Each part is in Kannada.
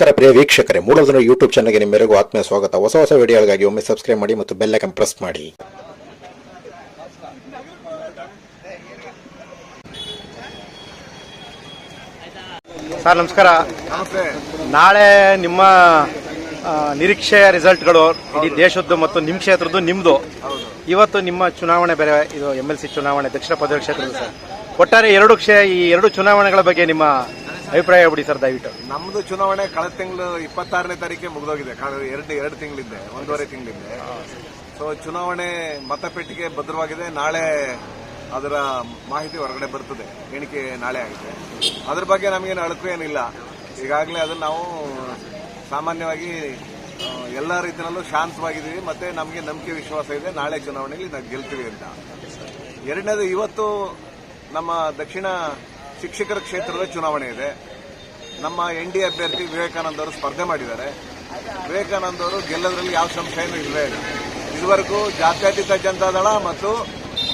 ನಮಸ್ಕಾರ ಪ್ರಿಯ ವೀಕ್ಷಕರೇ ಮೂಲಧನ ಯೂಟ್ಯೂಬ್ ಚಾನಲ್ಗೆ ನಿಮ್ಮೆಲ್ಲರಿಗೂ ಆತ್ಮೀಯ ಸ್ವಾಗತ. ಹೊಸ ಹೊಸ ವಿಡಿಯೋಗಳಿಗಾಗಿ ಒಮ್ಮೆ ಸಬ್ಸ್ಕ್ರೈಬ್ ಮಾಡಿ ಮತ್ತು ಬೆಲ್ ಐಕನ್ ಪ್ರೆಸ್ ಮಾಡಿ. ಸರ್, ನಮಸ್ಕಾರ. ನಾಳೆ ನಿಮ್ಮ ನಿರೀಕ್ಷೆಯ ರಿಸಲ್ಟ್ಗಳು ಇಡೀ ದೇಶದ್ದು ಮತ್ತು ನಿಮ್ಮ ಕ್ಷೇತ್ರದ್ದು ನಿಮ್ಮದು ಇವತ್ತು ನಿಮ್ಮ ಚುನಾವಣೆ ಬೇರೆ, ಇದು ಎಂ ಚುನಾವಣೆ, ದಕ್ಷಿಣ ಪದವಿ ಕ್ಷೇತ್ರದ ಸರ್. ಒಟ್ಟಾರೆ ಎರಡು ಕ್ಷೇ, ಈ ಎರಡು ಚುನಾವಣೆಗಳ ಬಗ್ಗೆ ನಿಮ್ಮ ಅಭಿಪ್ರಾಯ ಬಿಡಿ ಸರ್, ದಯವಿಟ್ಟು. ನಮ್ದು ಚುನಾವಣೆ ಕಳೆದ ತಿಂಗಳು ಇಪ್ಪತ್ತಾರನೇ ತಾರೀಕೆ ಮುಗಿದೋಗಿದೆ. ಎರಡು ಎರಡು ತಿಂಗಳಿದೆ, ಒಂದೂವರೆ ತಿಂಗಳಿದೆ. ಸೊ ಚುನಾವಣೆ ಮತಪೆಟ್ಟಿಗೆ ಭದ್ರವಾಗಿದೆ. ನಾಳೆ ಅದರ ಮಾಹಿತಿ ಹೊರಗಡೆ ಬರ್ತದೆ. ಎಣಿಕೆ ನಾಳೆ ಆಗುತ್ತೆ ಅದ್ರ ಬಗ್ಗೆ ನಮಗೇನು ಅಳಕು ಏನಿಲ್ಲ. ಈಗಾಗಲೇ ಅದನ್ನು ನಾವು ಸಾಮಾನ್ಯವಾಗಿ ಎಲ್ಲ ರೀತಿಯಲ್ಲೂ ಶಾಂತವಾಗಿದ್ದೀವಿ. ಮತ್ತೆ ನಮಗೆ ನಂಬಿಕೆ ವಿಶ್ವಾಸ ಇದೆ. ನಾಳೆ ಚುನಾವಣೆಯಲ್ಲಿ ನಾವು ಗೆಲ್ತೀವಿ ಅಂತ. ಎರಡನೇದು, ಇವತ್ತು ನಮ್ಮ ದಕ್ಷಿಣ ಶಿಕ್ಷಕರ ಕ್ಷೇತ್ರದ ಚುನಾವಣೆ ಇದೆ. ನಮ್ಮ ಎನ್ ಡಿ ಅಭ್ಯರ್ಥಿ ವಿವೇಕಾನಂದ ಅವರು ಸ್ಪರ್ಧೆ ಮಾಡಿದ್ದಾರೆ. ವಿವೇಕಾನಂದ ಅವರು ಗೆಲ್ಲೋದ್ರಲ್ಲಿ ಯಾವ ಸಂಶಯನೂ ಇಲ್ಲವೇ ಇಲ್ಲ. ಇದುವರೆಗೂ ಜಾತ್ಯತೀತ ಜನತಾದಳ ಮತ್ತು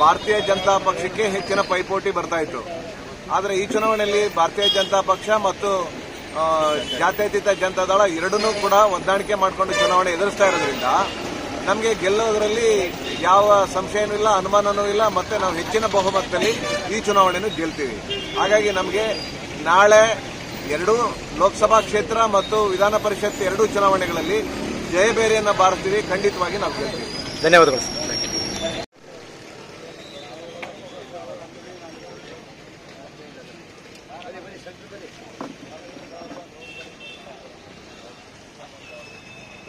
ಭಾರತೀಯ ಜನತಾ ಪಕ್ಷಕ್ಕೆ ಹೆಚ್ಚಿನ ಪೈಪೋಟಿ ಬರ್ತಾ ಇತ್ತು. ಆದರೆ ಈ ಚುನಾವಣೆಯಲ್ಲಿ ಭಾರತೀಯ ಜನತಾ ಪಕ್ಷ ಮತ್ತು ಜಾತ್ಯತೀತ ಜಾತ್ಯತೀತ ಜನತಾದಳ ಎರಡನ್ನೂ ಕೂಡ ಹೊಂದಾಣಿಕೆ ಮಾಡಿಕೊಂಡು ಚುನಾವಣೆ ಎದುರಿಸ್ತಾ ಇರೋದ್ರಿಂದ ನಮಗೆ ಗೆಲ್ಲೋದರಲ್ಲಿ ಯಾವ ಸಂಶಯನೂ ಇಲ್ಲ ಅನುಮಾನನೂ ಇಲ್ಲ ಮತ್ತೆ ನಾವು ಹೆಚ್ಚಿನ ಬಹುಮತದಲ್ಲಿ ಈ ಚುನಾವಣೆಯನ್ನು ಗೆಲ್ತೀವಿ. ಹಾಗಾಗಿ ನಮಗೆ ನಾಳೆ ಎರಡೂ ಲೋಕಸಭಾ ಕ್ಷೇತ್ರ ಮತ್ತು ವಿಧಾನ ಪರಿಷತ್ ಎರಡೂ ಚುನಾವಣೆಗಳಲ್ಲಿ ಜಯಬೇರಿಯನ್ನು ಬಾರಿಸ್ತೀವಿ ಖಂಡಿತವಾಗಿ ನಾವು ಗೆಲ್ತೀವಿ. ಧನ್ಯವಾದಗಳು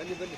Nhân dân.